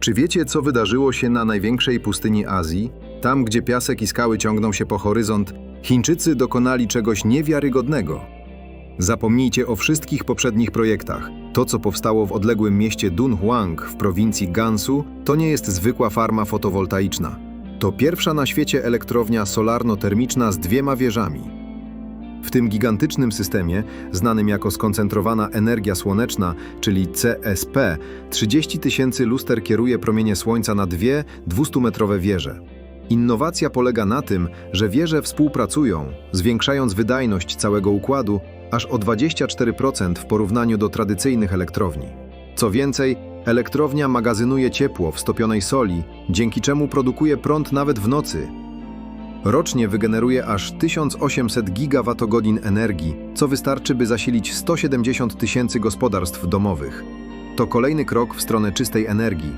Czy wiecie, co wydarzyło się na największej pustyni Azji? Tam, gdzie piasek i skały ciągną się po horyzont, Chińczycy dokonali czegoś niewiarygodnego. Zapomnijcie o wszystkich poprzednich projektach. To, co powstało w odległym mieście Dunhuang w prowincji Gansu, to nie jest zwykła farma fotowoltaiczna. To pierwsza na świecie elektrownia solarno-termiczna z dwiema wieżami. W tym gigantycznym systemie, znanym jako skoncentrowana energia słoneczna, czyli CSP, 30 tysięcy luster kieruje promienie słońca na dwie 200-metrowe wieże. Innowacja polega na tym, że wieże współpracują, zwiększając wydajność całego układu aż o 24% w porównaniu do tradycyjnych elektrowni. Co więcej, elektrownia magazynuje ciepło w stopionej soli, dzięki czemu produkuje prąd nawet w nocy, Rocznie wygeneruje aż 1800 gigawatogodzin energii, co wystarczy, by zasilić 170 tysięcy gospodarstw domowych. To kolejny krok w stronę czystej energii,